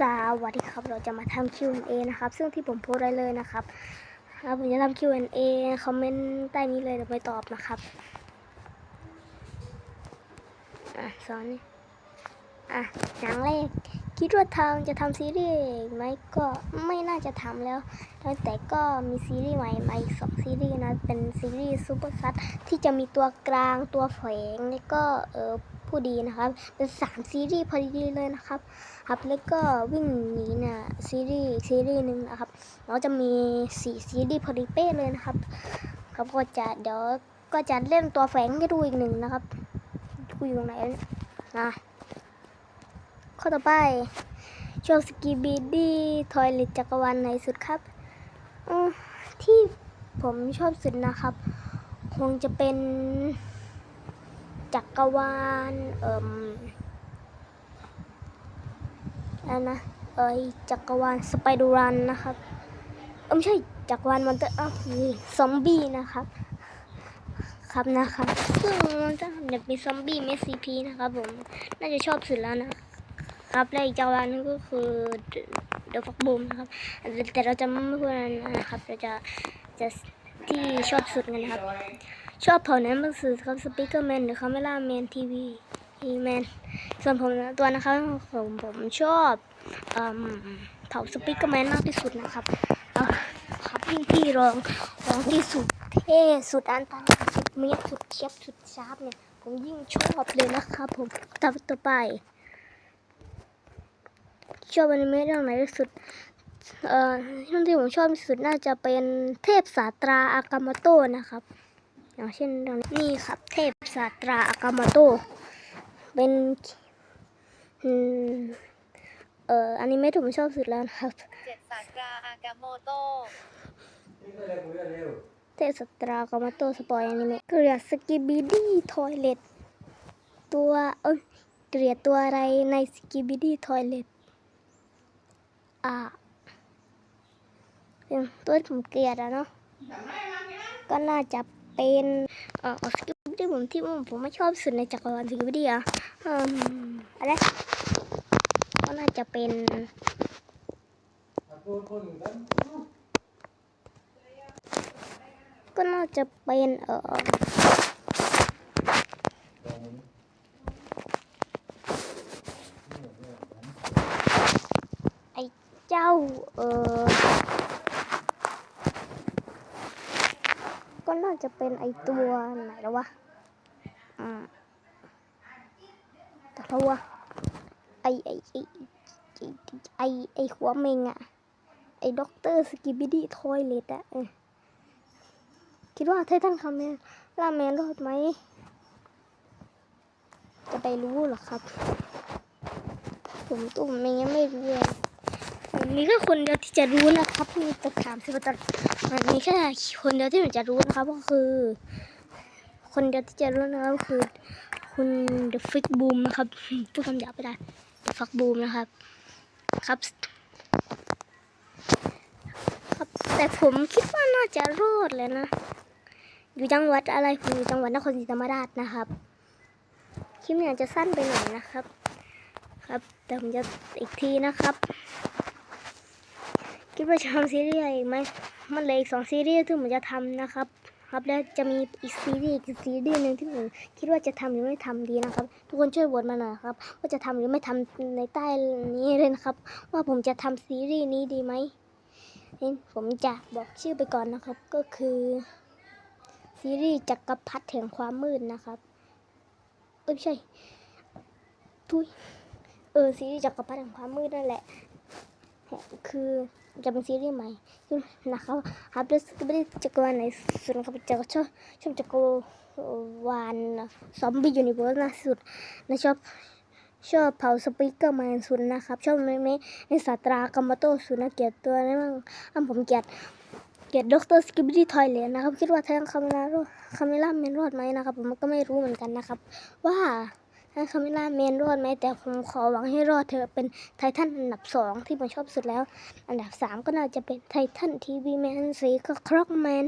สวัสดีครับเราจะมาทำ Q&A นะครับ ซึ่งที่ผมโพสไว้เลยนะครับครับผมจะทำ Q&A คอมเมนต์ใต้นี้เลยเดี๋ยวไปตอบนะครับอะสอนนี่อะอย่างแรกคิดว่าทางจะทำซีรีส์ไหมก็ไม่น่าจะทำแล้วแต่ก็มีซีรีส์ใหม่มาอีกสองซีรีส์นะเป็นซีรีส์ซูเปอร์คัทที่จะมีตัวกลางตัวแฝงแล้วก็เออ ผู้ดีนะครับเป็นสามซีรีส์พอดีเลยนะครับครับ แล้วก็วิ่งหนีเนี่ยซีรีส์ซีรีส์หนึ่งนะครับเราจะมีสี่ซีรีส์พอดีเป๊ะเลยนะครับครับก็จะเดี๋ยวก็จะเล่นตัวแฝงให้ดูอีกหนึ่งนะครับกูอยู่ตรงไหนนะข้อต่อไปชอบสกีบีดี้ทอยเลตจักรวาลไหนสุดครับอที่ผมชอบสุดนะครับ คงจะเป็น จักรวาลเอ่มอันนะเอ้ยจักรวาลสไปดูรันนะครับเออไม่ใช่จักรวาลมอนเตอร์อ้าวซอมบี้นะครับ ครับนะครับซึ่งมันจะอยากมีซอมบี้เมสซีพีนะครับผมน่าจะชอบสุดแล้วนะครับและอีกจักรวาลนึงก็คือเดอะฟักบูมนะครับ แต่เราจะไม่พูดนั้นนะครับเราจะจะที่ชอบสุดกันนะครับ ชอบเผ่านั้นมันคือครับสปีกเกอร์แมนหรือคาเมล่าแมนทีวีทีแมนส่วนผมตัวนะครับผมผมชอบเผาสปิกเกอร์แมนมากที่สุดนะครับครับยิ่งพี่รองรองที่สุดเท่สุดอันตรายสุดเมียสุดเคียบสุดชาร์ปเนี่ยผมยิ่งชอบเลยนะครับผมต่อต่อไปชอบอนิเมะเรื่องไหนที่สุด เอ่อเรื่องที่ผมชอบที่สุดน่าจะเป็นเทพศาตราอากามาโตนะครับ อย่างเช่นเรื่องนี้นี่ครับ เทพศาสตราอากามาโตะเป็นอืมเอ่ออนิเมะที่ผมชอบสุดแล้วนะครับ เจ็ดสากราอากาโมโตเทพสตรากามาโตสปอยอนิเมะเกลียดสกิบิดี้ทอยเลตตัวเอ้ยเกลียดตัวอะไรในสกิบิดี้ทอยเลตอ่าเป็นตัวที่ผมเกลียดอะเนาะก็น่าจะ เป็นเอ่อสกิบิดี้ผมที่ผมไม่ชอบสุดในจักรวาลสกิบิดี้อะอืมอะไรก็น่าจะเป็นก็น่าจะเป็นเออไอเจ้าเออ ก็น่าจะเป็นไอตัวไหนแล้ววะอืมต่ละวไอไอไอไอไอหัวเมงอะไอด็อกเตอร์สกิบิดี้ทอยเลตอะคิดว่าไททันคาเมล่าแมนรอดไหม จะไปรู้เหรอครับ ผมตุ้มเองยังไม่รู้เลย มีแค่คนเดียวที่จะรู้นะครับที่จะถามสิบตอนมีแค่คนเดียวที่ผมจะรู้นะครับ ก็คือ คนเดียวที่จะรู้นะครับก็คือคุณ The Freak Boom นะครับพูดคำหยาบไม่ได้ The Fuck Boom นะครับ ครับ ครับ แต่ผมคิดว่าน่าจะรอดเลยนะ อยู่จังหวัดอะไรผมอยู่จังหวัดนครศรีธรรมราชนะครับคลิปเนี่ยจะสั้นไปหน่อยนะครับ ครับแต่ผมจะอีกทีนะครับ คิดว่าจะทำซีรีส์อะไรอีกไหมมันเหลืออีกสองซีรีส์ที่ผมจะทำนะครับ ครับแล้วจะมีอีกซีรีส์อีกซีรีส์หนึ่งที่ผมคิดว่าจะทำหรือไม่ทำดีนะครับ ทุกคนช่วยโหวตมาหน่อยครับ ว่าจะทำหรือไม่ทำในใต้นี้เลยนะครับ ว่าผมจะทำซีรีส์นี้ดีไหมนี่ผมจะบอกชื่อไปก่อนนะครับ ก็คือซีรีส์จักรพรรดิแห่งความมืดนะครับ เอ้ยไม่ใช่ทุยเออซีรีส์จักรพรรดิแห่งความมืดนั่นแหละ คือจะเป็นซีรีส์ใหม่คือนะครับครับแล้วไม่ได้จักรวาลไหนสุดนะครับจะชอบชอบจักรวาลซอมบี้ยูนิเวิร์สนะสุดนะชอบชอบเผาสปีกเกอร์แมนสุดนะครับ ชอบเมเมในศาสตรากามาโตสุดนะเกียดตัวนี้มั่งอันผมเกียดเกียรติด็อกเตอร์สกิบดี้ทอยเลนนะครับ คิดว่าทางคาเมล่ารอดคาเมล่าแมนรอดไหมนะครับ ผมก็ไม่รู้เหมือนกันนะครับ ว่า ทางคาเมล่าแมนรอดไหมแต่ผมขอหวังให้รอดเธอเป็นไททันอันดับสองที่ผมชอบสุดแล้ว อันดับสามก็น่าจะเป็นไททันทีวีแมนสีก็ครอกแมน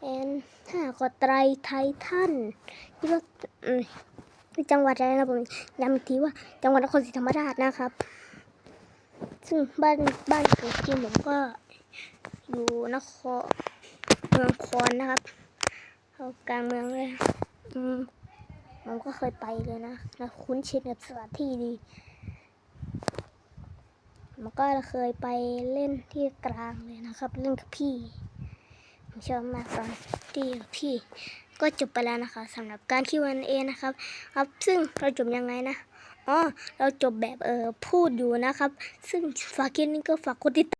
แอนห้าก็ไตรไททันคิดว่าจังหวัดอะไรนะผมย้ำอีกทีว่าจังหวัดนครศรีธรรมราชนะครับ ซึ่งบ้านบ้านเกิดจริงผมก็อยู่นครเมืองคอนนะครับ เอากลางเมืองเลยอืม ผมก็เคยไปเลยนะนะคุ้นชินกับสถานที่ดีผมก็เคยไปเล่นที่กลางเลยนะครับ เล่นกับพี่ผมชอบมากตอนที่กับพี่ ก็จบไปแล้วนะคะสำหรับการ Q&A นะครับ ครับ ซึ่งเราจบยังไงนะอ๋อเราจบแบบเออพูดอยู่นะครับ ซึ่งฝากคลิปนี้ก็ฝากกดติดตาม